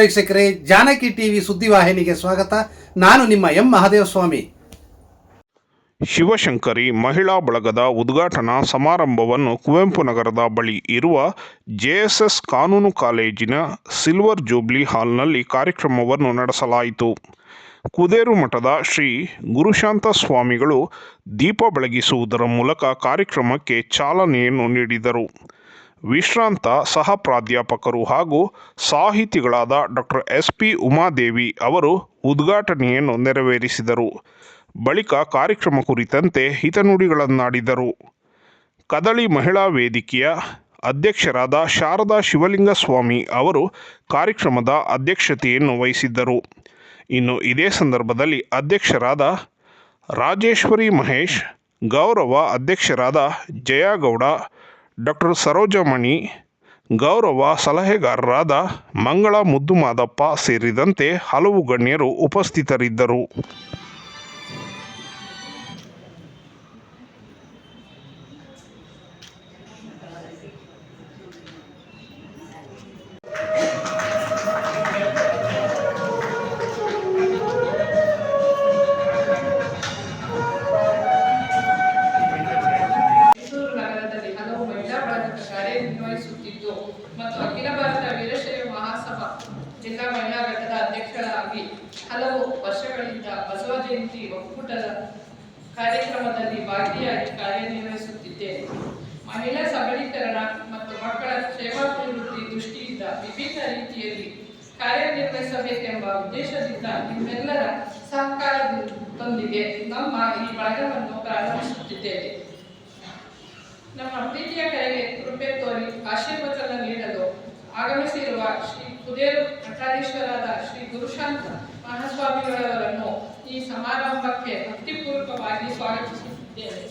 ವೀಕ್ಷಕರೇ, ಜಾನಕಿ ಟಿವಿ ಸುದ್ದಿವಾಹಿನಿಗೆ ಸ್ವಾಗತ. ನಾನು ನಿಮ್ಮ ಎಂ ಮಹಾದೇವಸ್ವಾಮಿ. ಶಿವಶಂಕರಿ ಮಹಿಳಾ ಬಳಗದ ಉದ್ಘಾಟನಾ ಸಮಾರಂಭವನ್ನು ಕುವೆಂಪು ನಗರದ ಬಳಿ ಇರುವ ಜೆಎಸ್ಎಸ್ ಕಾನೂನು ಕಾಲೇಜಿನ ಸಿಲ್ವರ್ ಜೂಬ್ಲಿ ಹಾಲ್ನಲ್ಲಿ ಕಾರ್ಯಕ್ರಮವನ್ನು ನಡೆಸಲಾಯಿತು. ಕುದೇರು ಮಠದ ಶ್ರೀ ಗುರುಶಾಂತ ಸ್ವಾಮಿಗಳು ದೀಪ ಬೆಳಗಿಸುವುದರ ಮೂಲಕ ಕಾರ್ಯಕ್ರಮಕ್ಕೆ ಚಾಲನೆಯನ್ನು ನೀಡಿದರು. ವಿಶ್ರಾಂತ ಸಹ ಪ್ರಾಧ್ಯಾಪಕರು ಹಾಗೂ ಸಾಹಿತಿಗಳಾದ ಡಾಕ್ಟರ್ ಎಸ್ ಪಿ ಉಮಾದೇವಿ ಅವರು ಉದ್ಘಾಟನೆಯನ್ನು ನೆರವೇರಿಸಿದರು. ಬಳಿಕ ಕಾರ್ಯಕ್ರಮ ಕುರಿತಂತೆ ಹಿತನುಡಿಗಳನ್ನಾಡಿದರು. ಕದಳಿ ಮಹಿಳಾ ವೇದಿಕೆಯ ಅಧ್ಯಕ್ಷರಾದ ಶಾರದಾ ಶಿವಲಿಂಗ ಸ್ವಾಮಿ ಅವರು ಕಾರ್ಯಕ್ರಮದ ಅಧ್ಯಕ್ಷತೆಯನ್ನು ವಹಿಸಿದ್ದರು. ಇನ್ನು ಇದೇ ಸಂದರ್ಭದಲ್ಲಿ ಅಧ್ಯಕ್ಷರಾದ ರಾಜೇಶ್ವರಿ ಮಹೇಶ್, ಗೌರವ ಅಧ್ಯಕ್ಷರಾದ ಜಯಗೌಡ ಡಾಕ್ಟರ್ ಸರೋಜಮಣಿ ಗೌರವ ಸಲಹೆಗಾರರಾದ ಮಂಗಳ ಮುದ್ದುಮಾದಪ್ಪ ಸೇರಿದಂತೆ ಹಲವು ಗಣ್ಯರು ಉಪಸ್ಥಿತರಿದ್ದರು. ಬಸವ ಜಯಂತಿ ಒಕ್ಕೂಟದ ಕಾರ್ಯಕ್ರಮದಲ್ಲಿ ಭಾಗಿಯಾಗಿ ಕಾರ್ಯನಿರ್ವಹಿಸುತ್ತಿದ್ದೇನೆ. ಮಹಿಳಾ ಸಬಲೀಕರಣ ಮತ್ತು ಮಕ್ಕಳ ಕ್ಷೇಮಾಭಿವೃದ್ಧಿ ದೃಷ್ಟಿಯಿಂದ ವಿಭಿನ್ನ ರೀತಿಯಲ್ಲಿ ಕಾರ್ಯನಿರ್ವಹಿಸಬೇಕೆಂಬ ಉದ್ದೇಶದಿಂದ ನಿಮ್ಮೆಲ್ಲರ ಸಹಕಾರದೊಂದಿಗೆ ನಮ್ಮ ಈ ಬಳಗವನ್ನು ಪ್ರಾರಂಭಿಸುತ್ತಿದ್ದೇವೆ ನಮ್ಮ ಪ್ರೀತಿಯ ಕರೆಗೆ ಕೃಪೆ ತೋರಿ ಆಶೀರ್ವಚನ ನೀಡಲು ಆಗಮಿಸಿರುವ ಶ್ರೀ ಕುದೇರು ಮಠಾಧೀಶ್ವರಾದ ಶ್ರೀ ಗುರುಶಾಂತ ಮಹಾಸ್ವಾಮಿಗಳವರನ್ನು ಈ ಸಮಾರಂಭಕ್ಕೆ ಭಕ್ತಿಪೂರ್ವಕವಾಗಿ ಸ್ವಾಗತಿಸುತ್ತಿದ್ದೇವೆ.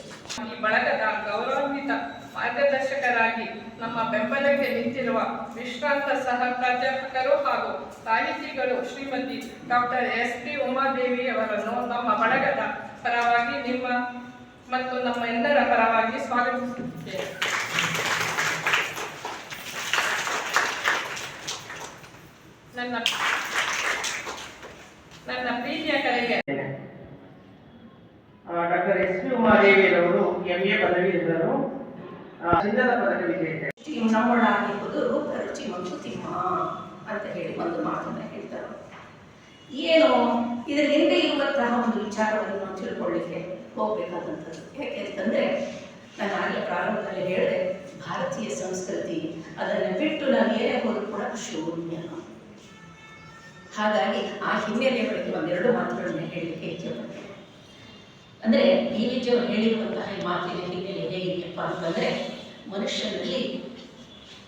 ಈ ಬಳಗದ ಗೌರವಾನ್ವಿತ ಮಾರ್ಗದರ್ಶಕರಾಗಿ ನಮ್ಮ ಬೆಂಬಲಕ್ಕೆ ನಿಂತಿರುವ ವಿಶ್ರಾಂತ ಸಹ ಪ್ರಾಧ್ಯಾಪಕರು ಹಾಗೂ ಸಾಹಿತಿಗಳು Shrimati doctor S P Umadevi ಅವರನ್ನು ನಮ್ಮ ಬಳಗದ ಪರವಾಗಿ ನಿಮ್ಮ ಮತ್ತು ನಮ್ಮ ಎಲ್ಲರ ಪರವಾಗಿ ಸ್ವಾಗತಿಸುತ್ತಿದ್ದೇವೆ. ನನ್ನ ಡಾಕ್ಟರ್ ಎಸ್ ಪಿ ಉಮಾದೇವಿಯರವರು ಎಂ ಎ ಪದವೀಧರರು ಆ, ಚಿನ್ನದ ಪದಕ ವಿಜೇತೆ. ರುಚಿ ನಮ್ಮೊಳಾಗಿರುವುದು ರೂಪ ರುಚಿ ಮಂಕುತಿಮ್ಮ ಅಂತ ಹೇಳಿ ಒಂದು ಮಾತನ್ನ ಹೇಳ್ತಾರೆ. ಏನು? ಇದರ ಹಿಂದೆ ಇರುವಂತಹ ಒಂದು ವಿಚಾರವನ್ನು ನಾವು ತಿಳ್ಕೊಳ್ಳಿಕ್ಕೆ ಹೋಗ್ಬೇಕಾದಂಥದ್ದು. ಯಾಕೆ ಅಂತಂದ್ರೆ ನಾನು ಆಗಲೇ ಪ್ರಾರಂಭದಲ್ಲಿ ಹೇಳಿದೆ ಭಾರತೀಯ ಸಂಸ್ಕೃತಿ ಅದನ್ನು ಬಿಟ್ಟು ನಾವು ಏನೇ ಹೋದ್ರು ಕೂಡ ಶೂನ್ಯ. ಹಾಗಾಗಿ ಆ ಹಿನ್ನೆಲೆ ಬಗ್ಗೆ ಒಂದೆರಡು ಮಾತುಗಳನ್ನ ಹೇಳಲಿಕ್ಕೆ ಇಚ್ಛೆಪಡ್ತೇನೆ. ಅಂದ್ರೆ ಡಿ ಅವರು ಹೇಳಿರುವಂತಹ ಈ ಮಾತಿನ ಹಿನ್ನೆಲೆ ಹೇಗಿದೆಯಪ್ಪ ಅಂತಂದ್ರೆ ಮನುಷ್ಯನಲ್ಲಿ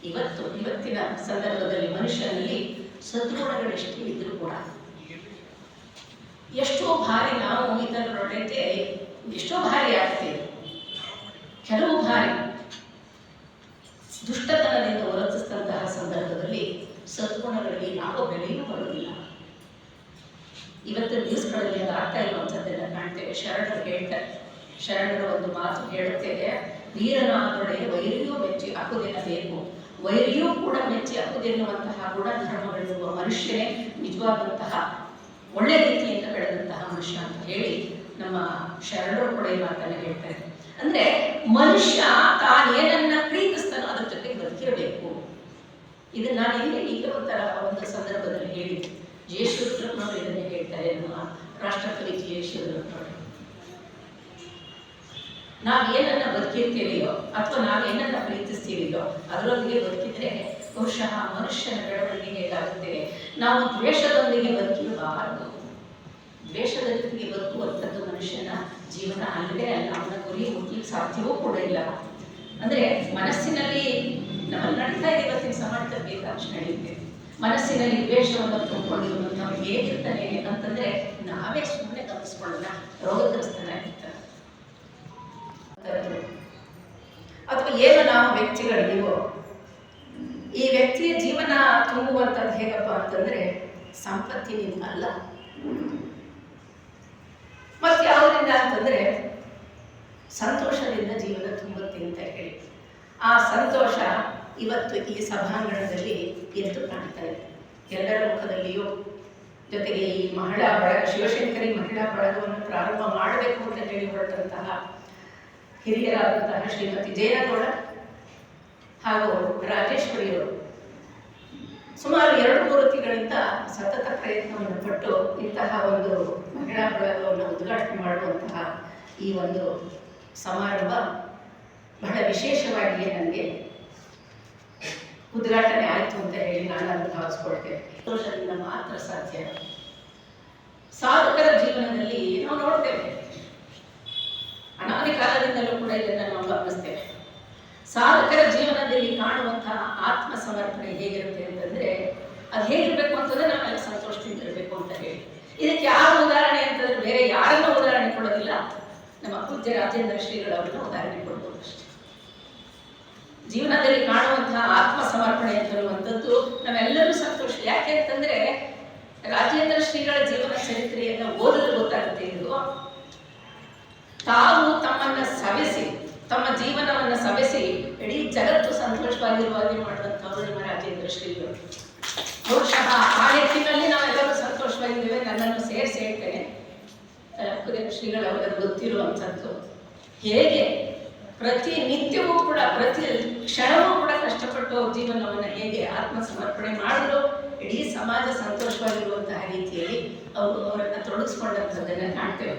ಇವತ್ತು, ಇವತ್ತಿನ ಸಂದರ್ಭದಲ್ಲಿ ಮನುಷ್ಯನಲ್ಲಿ ಸದ್ಗುಣಗಳೆಷ್ಟು ಇದ್ರೂ ಕೂಡ, ಎಷ್ಟೋ ಬಾರಿ ನಾವು ಇತರರೊಡನೆ ಎಷ್ಟೋ ಬಾರಿ ಆಗ್ತೇವೆ. ಕೆಲವು ಬಾರಿ ದುಷ್ಟತನದಿಂದ ಸದ್ಗುಣಗಳಿಗೆ ಯಾವ ಬೆಲೆಯೂ ಬರುವುದಿಲ್ಲ ಇವತ್ತಿನ ದಿವಸಗಳಲ್ಲಿ ಅದು ಆಗ್ತಾ ಇರುವಂಥದ್ದೆಲ್ಲ ಕಾಣ್ತೇವೆ. ಶರಣರು ಹೇಳ್ತಾರೆ, ಶರಣರು ಒಂದು ಮಾತು ಹೇಳುತ್ತೇವೆ ವೀರನಾದೊಡೆ ವೈರಿಯೂ ಮೆಚ್ಚಿ ಬೇಕು. ವೈರಿಯೂ ಕೂಡ ಮೆಚ್ಚಿ ಅಕ್ಕುದೆನ್ನುವಂತಹ ಗುಣಧರ್ಮಗಳಿರುವ ಮನುಷ್ಯನೇ ನಿಜವಾದಂತಹ ಒಳ್ಳೆ ರೀತಿಯಿಂದ ಬೆಳೆದಂತಹ ಮನುಷ್ಯ ಅಂತ ಹೇಳಿ ನಮ್ಮ ಶರಣರು ಕೂಡ ಈ ಮಾತನ್ನ ಹೇಳ್ತಾರೆ. ಅಂದ್ರೆ ಮನುಷ್ಯ ತಾನೇನನ್ನ ಬದುಕಿರಬೇಕು ಇದನ್ನ ನಾನು ಈಗ ಒಂಥರ ಒಂದು ಸಂದರ್ಭದಲ್ಲಿ ಹೇಳಿದ್ದೆ? ಜಯೇಶ್ವರಪ್ಪನವರು ಇದನ್ನು ಹೇಳ್ತಾರೆ ನಮ್ಮ ರಾಷ್ಟ್ರಪತಿ ಜಯೇಶ್ವರಪ್ಪನವರು ನಾವು ಏನನ್ನ ಬದುಕಿರ್ತೀವಿಯೋ ಅಥವಾ ನಾವು ಏನನ್ನ ಪ್ರೀತಿಸ್ತೀವಿಯೋ ಅದರೊಂದಿಗೆ ಬದುಕಿದ್ರೆ ಬಹುಶಃ ಮನುಷ್ಯನ ಬೆಳವಣಿಗೆ ಹೇಗಾಗುತ್ತೆ ನಾವು ದ್ವೇಷದೊಂದಿಗೆ ಬದುಕಿರಬಾರದು. ದ್ವೇಷದೊಂದಿಗೆ ಬದುಕುವಂಥದ್ದು ಮನುಷ್ಯನ ಜೀವನ ಅಲ್ಲದೆ ಅಲ್ಲ. ಅವನ ಗುರಿ ಮುಟ್ಲಿಕ್ಕೆ ಸಾಧ್ಯವೂ ಕೂಡ ಇಲ್ಲ. ಅಂದ್ರೆ ಮನಸ್ಸಿನಲ್ಲಿ ನಮ್ಮಲ್ಲಿ ನಡ್ತಾ ಇವತ್ತಿನ ಸಮಾಜದಲ್ಲಿ ಬೇಕಾದಷ್ಟು ನಡೆಯುತ್ತೆ ಮನಸ್ಸಿನಲ್ಲಿ ದ್ವೇಷವನ್ನು ತುಂಬಿಕೊಂಡಿರುವಂಥವ್ರು ಹೇಗಿರ್ತಾನೆ ಅಂತಂದ್ರೆ, ನಾವೇ ಸುಮ್ಮನೆ ಗಮನಿಸ್ಕೊಳ್ಳೋಣ ರೋಗಗ್ರಸ್ತನಾಗಿರ್ತಾರೆ ಅಥವಾ ಏನು ನಾವು ವ್ಯಕ್ತಿಗಳಿಗೋ ಈ ವ್ಯಕ್ತಿಯ ಜೀವನ ತುಂಬುವಂಥದ್ದು ಹೇಗಪ್ಪ ಅಂತಂದ್ರೆ ಸಂಪತ್ತಿನಿಂದ ಅಲ್ಲ. ಮತ್ತೆ ಯಾವುದರಿಂದ ಅಂತಂದ್ರೆ, ಸಂತೋಷದಿಂದ ಜೀವನ ತುಂಬುತ್ತೆ ಅಂತ ಹೇಳಿ. ಆ ಸಂತೋಷ ಇವತ್ತು ಈ ಸಭಾಂಗಣದಲ್ಲಿ ಎದ್ದು ಕಾಣ್ತಾ ಇದೆ ಎಲ್ಲರ ಮುಖದಲ್ಲಿಯೂ ಜೊತೆಗೆ ಈ ಮಹಿಳಾ ಬಳಗ, ಶಿವಶಂಕರಿ ಮಹಿಳಾ ಬಳಗವನ್ನು ಪ್ರಾರಂಭ ಮಾಡಬೇಕು ಅಂತ ಹೇಳಿ ಹೊರಟಂತಹ ಹಿರಿಯರಾದಂತಹ ಶ್ರೀಮತಿ ಜಯನಗೌಡ ಹಾಗೂ ರಾಜೇಶ್ವರಿಯವರು ಸುಮಾರು ಎರಡು ಮೂರು ತಿಂಗಳಿಂದ ಸತತ ಪ್ರಯತ್ನವನ್ನು ಪಟ್ಟು ಇಂತಹ ಒಂದು ಮಹಿಳಾ ಬಳಗವನ್ನು ಉದ್ಘಾಟನೆ ಮಾಡುವಂತಹ ಈ ಒಂದು ಸಮಾರಂಭ ಬಹಳ ವಿಶೇಷವಾಗಿಯೇ ನನಗೆ ಉದ್ಘಾಟನೆ ಆಯಿತು ಅಂತ ಹೇಳಿ ನಾನು ಅದನ್ನು ಭಾವಿಸ್ಕೊಳ್ತೇನೆ ಸಂತೋಷದಿಂದ ಮಾತ್ರ ಸಾಧ್ಯ. ಸಾಧಕರ ಜೀವನದಲ್ಲಿ ನಾವು ನೋಡ್ತೇವೆ. ಅನಾದಿ ಕಾಲದಿಂದಲೂ ಕೂಡ ಇದನ್ನು ನಾವು ಗಮನಿಸ್ತೇವೆ. ಸಾಧಕರ ಜೀವನದಲ್ಲಿ ಕಾಣುವಂತಹ ಆತ್ಮ ಸಮರ್ಪಣೆ ಹೇಗಿರುತ್ತೆ ಅಂತಂದ್ರೆ, ಅದು ಹೇಗಿರ್ಬೇಕು ಅಂತಂದ್ರೆ ನಾವೆಲ್ಲ ಸಂತೋಷದಿಂದ ಇರಬೇಕು ಅಂತ ಹೇಳಿ. ಇದಕ್ಕೆ ಯಾವ ಉದಾಹರಣೆ ಅಂತಂದ್ರೆ ಬೇರೆ ಯಾರನ್ನ ಉದಾಹರಣೆ ಕೊಡೋದಿಲ್ಲ. ನಮ್ಮ ಪೂಜ್ಯ ರಾಜೇಂದ್ರ ಶ್ರೀಗಳವರನ್ನ ಉದಾಹರಣೆ ಜೀವನದಲ್ಲಿ ಕಾಣುವಂತಹ ಆತ್ಮ ಸಮರ್ಪಣೆ ಅಂತನ್ನುವಂಥದ್ದು ನಾವೆಲ್ಲರೂ ಸಂತೋಷ. ಯಾಕೆ ಅಂತಂದ್ರೆ ರಾಜೇಂದ್ರ ಶ್ರೀಗಳ ಜೀವನ ಚರಿತ್ರೆಯನ್ನು ಓದಿದ್ರೆ ಗೊತ್ತಾಗುತ್ತೆ ಇದು. ತಾವು ತಮ್ಮನ್ನ ಸವೆಸಿ, ತಮ್ಮ ಜೀವನವನ್ನ ಸವೆಸಿ ಇಡೀ ಜಗತ್ತು ಸಂತೋಷವಾಗಿರುವ ಹಾಗೆ ಮಾಡಿದಂಥವ್ರು ನಮ್ಮ ರಾಜೇಂದ್ರ ಶ್ರೀಗಳು. ಬಹುಶಃ ಆ ನಿಟ್ಟಿನಲ್ಲಿ ನಾವೆಲ್ಲರೂ ಸಂತೋಷವಾಗಿದ್ದೇವೆ, ನನ್ನನ್ನು ಸೇರಿಸಿ ಹೇಳ್ತೇನೆ. ಶ್ರೀಗಳು ಶ್ರೀಗಳವರ ಗೊತ್ತಿರುವಂಥದ್ದು. ಹೇಗೆ? ಪ್ರತಿ ನಿತ್ಯವೂ ಕೂಡ, ಪ್ರತಿ ಕ್ಷಣವೂ ಕೂಡ ಕಷ್ಟಪಟ್ಟು ಅವ್ರ ಜೀವನವನ್ನು ಹೇಗೆ ಆತ್ಮ ಸಮರ್ಪಣೆ ಮಾಡಿದ್ರು, ಇಡೀ ಸಮಾಜ ಸಂತೋಷವಾಗಿರುವಂತಹ ರೀತಿಯಲ್ಲಿ ಅವರು ಅವರನ್ನು ತೊಡಗಿಸ್ಕೊಂಡಂಥದ್ದನ್ನು ಕಾಣ್ತೇವೆ.